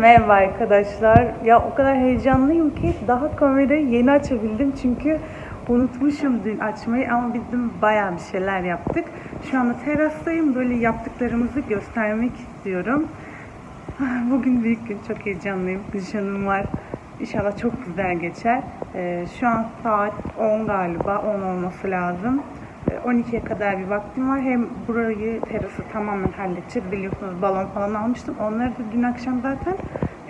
merhaba arkadaşlar. Ya o kadar heyecanlıyım ki daha kamerayı yeni açabildim çünkü unutmuşum dün açmayı ama biz dün bayağı bir şeyler yaptık. Şu anda terastayım böyle yaptıklarımızı göstermek istiyorum. Ah, Bugün büyük gün çok heyecanlıyım. Nişanım var. İnşallah çok güzel geçer. Ee, şu an saat 10 galiba 10 olması lazım. Ee, 12'ye kadar bir vaktim var. Hem burayı terası tamamen halledeceğiz. Biliyorsunuz balon falan almıştım. Onları da dün akşam zaten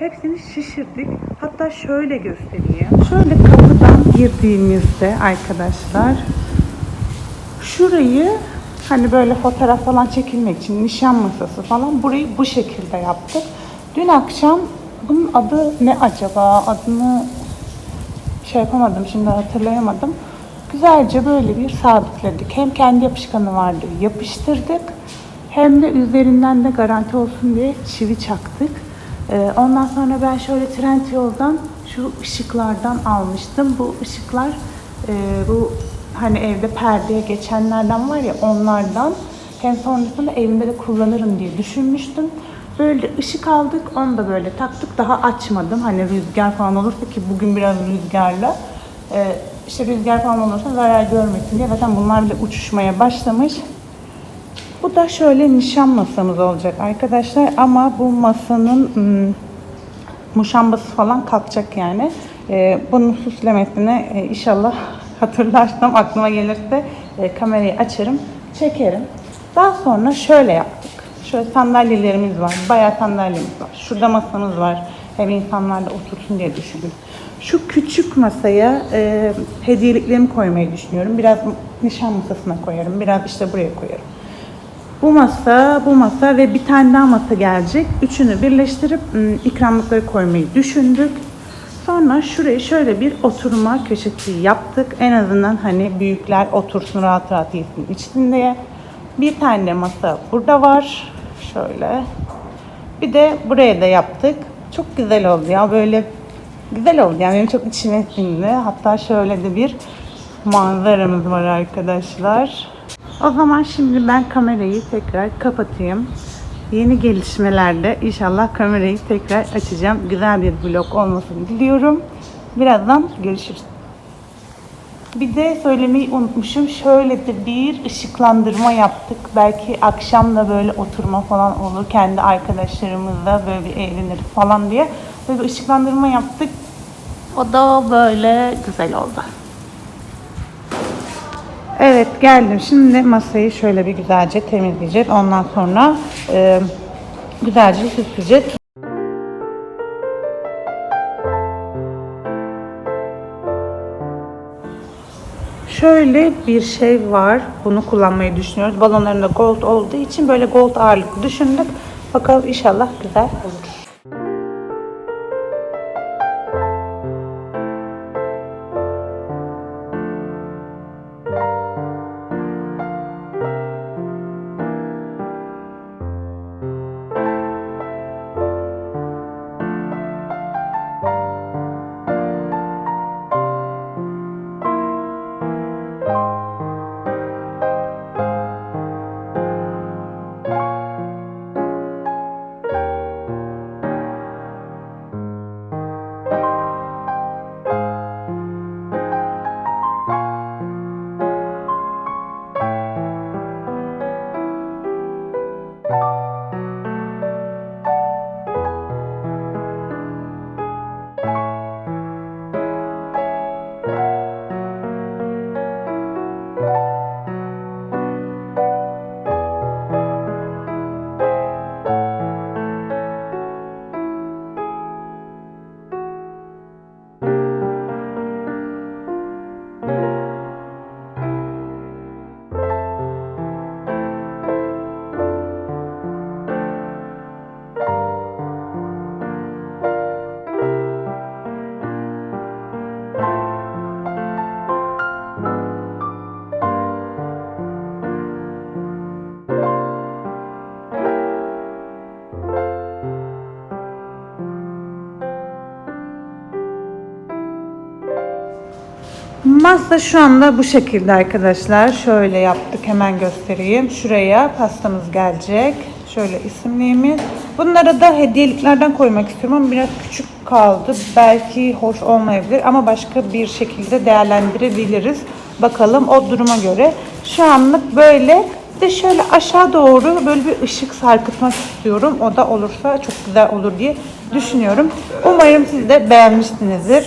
hepsini şişirdik. Hatta şöyle göstereyim. Şöyle kapıdan girdiğimizde arkadaşlar şurayı hani böyle fotoğraf falan çekilmek için nişan masası falan burayı bu şekilde yaptık. Dün akşam bunun adı ne acaba? Adını şey yapamadım şimdi hatırlayamadım. Güzelce böyle bir sabitledik. Hem kendi yapışkanı vardı yapıştırdık. Hem de üzerinden de garanti olsun diye çivi çaktık. Ee, ondan sonra ben şöyle Trendyol'dan şu ışıklardan almıştım. Bu ışıklar e, bu hani evde perdeye geçenlerden var ya onlardan. Hem sonrasında evimde de kullanırım diye düşünmüştüm. Böyle ışık aldık, onu da böyle taktık. Daha açmadım. Hani rüzgar falan olursa ki bugün biraz rüzgarla. Ee, işte rüzgar falan olursa zarar görmesin diye. Zaten bunlar bile uçuşmaya başlamış. Bu da şöyle nişan masamız olacak arkadaşlar. Ama bu masanın hmm, muşambası falan kalkacak yani. Ee, bunun süslemesine e, inşallah hatırlarsam aklıma gelirse e, kamerayı açarım, çekerim. Daha sonra şöyle yaptık. Şöyle sandalyelerimiz var. Bayağı sandalyemiz var. Şurada masamız var. Hem insanlar da otursun diye düşündüm. Şu küçük masaya e, hediyeliklerimi koymayı düşünüyorum. Biraz nişan masasına koyarım. Biraz işte buraya koyarım. Bu masa, bu masa ve bir tane daha masa gelecek. Üçünü birleştirip ım, ikramlıkları koymayı düşündük. Sonra şuraya şöyle bir oturma köşesi yaptık. En azından hani büyükler otursun rahat rahat yesin içsin diye. Bir tane masa burada var. Şöyle. Bir de buraya da yaptık. Çok güzel oldu ya böyle güzel oldu yani benim çok içime sindi. Hatta şöyle de bir manzaramız var arkadaşlar. O zaman şimdi ben kamerayı tekrar kapatayım. Yeni gelişmelerde inşallah kamerayı tekrar açacağım. Güzel bir vlog olmasını diliyorum. Birazdan görüşürüz. Bir de söylemeyi unutmuşum. Şöyle de bir ışıklandırma yaptık. Belki akşam da böyle oturma falan olur. Kendi arkadaşlarımızla böyle bir eğleniriz falan diye. Böyle bir ışıklandırma yaptık. O da böyle güzel oldu. Evet geldim. Şimdi masayı şöyle bir güzelce temizleyeceğiz. Ondan sonra e, güzelce süsleyeceğiz. Şöyle bir şey var. Bunu kullanmayı düşünüyoruz. Balonlarında gold olduğu için böyle gold ağırlıklı düşündük. Bakalım inşallah güzel olur. you. Masa şu anda bu şekilde arkadaşlar. Şöyle yaptık hemen göstereyim. Şuraya pastamız gelecek. Şöyle isimliğimiz. Bunları da hediyeliklerden koymak istiyorum ama biraz küçük kaldı. Belki hoş olmayabilir ama başka bir şekilde değerlendirebiliriz. Bakalım o duruma göre. Şu anlık böyle Bir de şöyle aşağı doğru böyle bir ışık sarkıtmak istiyorum. O da olursa çok güzel olur diye düşünüyorum. Umarım siz de beğenmişsinizdir.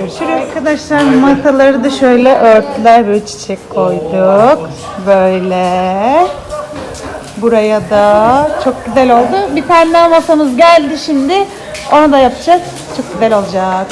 Görüşürüz. Arkadaşlar masaları da şöyle örtüler böyle çiçek koyduk. Böyle. Buraya da çok güzel oldu. Bir tane daha masamız geldi şimdi. Onu da yapacağız. Çok güzel olacak.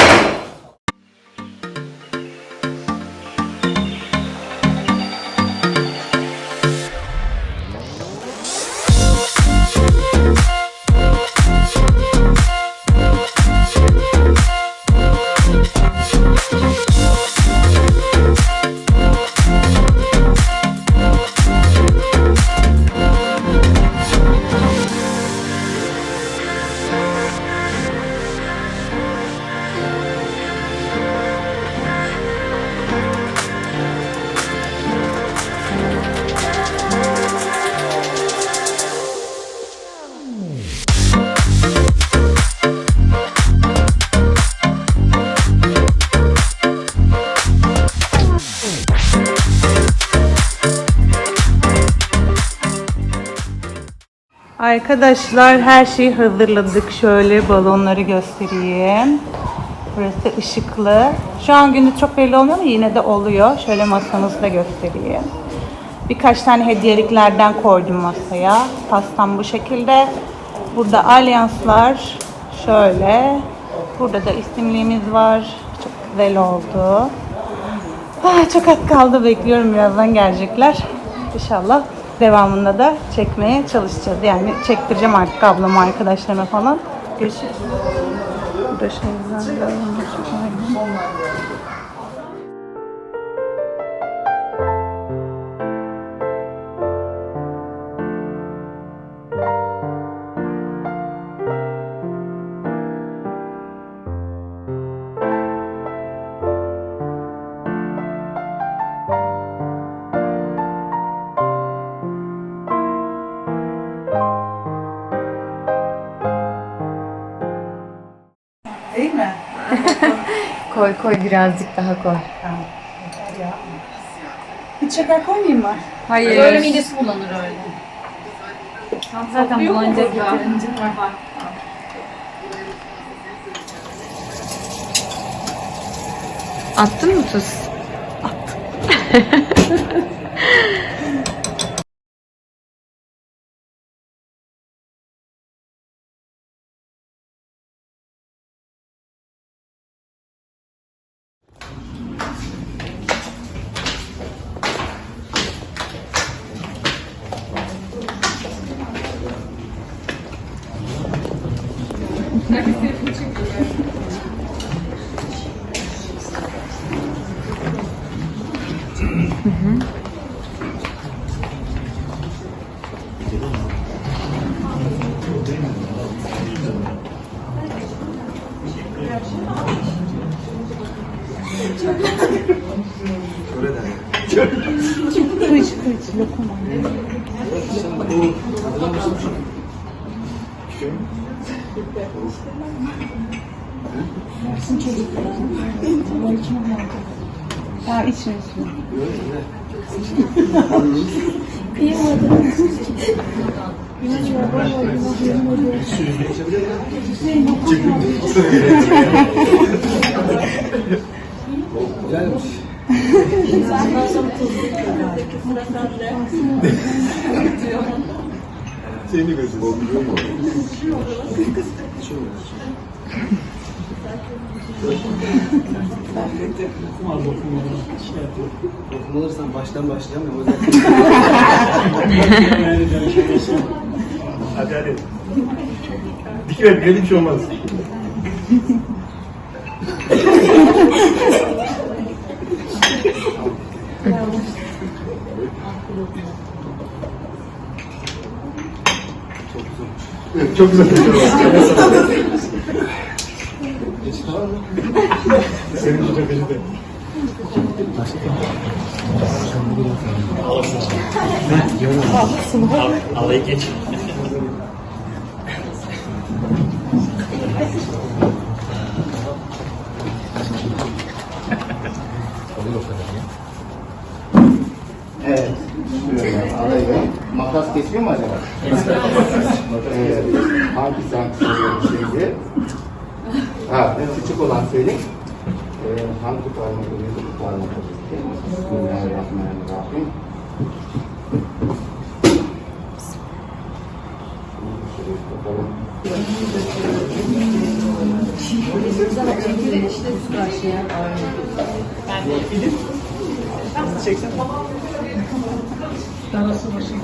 Arkadaşlar her şeyi hazırladık. Şöyle balonları göstereyim. Burası ışıklı. Şu an gündüz çok belli olmuyor ama yine de oluyor. Şöyle masamızı da göstereyim. Birkaç tane hediyeliklerden koydum masaya. Pastam bu şekilde. Burada alyanslar. Şöyle. Burada da isimliğimiz var. Çok güzel oldu. Ah, çok az kaldı bekliyorum birazdan gelecekler. İnşallah devamında da çekmeye çalışacağız. Yani çektireceğim artık ablama arkadaşlarıma falan. Görüşürüz. Burada şeyler Koy koy birazcık daha koy. Hiç şeker koymayayım mı? Hayır. Böyle midesi bulanır öyle. zaten bulanacak yeterince. Attın mı tuz? 음. 그렇지 그렇지 로코만 진짜 좋다. 머리 좀 하고. Lokum. Ya içme içme. Seni gözüm. Dokunulursan baştan başlayamıyorum. O yüzden Hadi hadi. Dikkat et, hiç şey olmaz. Evet, çok güzel. kalır mı? Senin bu bebeli de. Alayı geç. Evet. Alayı Makas kesiyor mu acaba? Makas kesiyor. Hangisi hangisi şimdi? Ha, küçük olan senin. Ee, hangi parmak oluyor? Bu parmak oluyor. Bismillahirrahmanirrahim. Şöyle bakalım. Darası başı.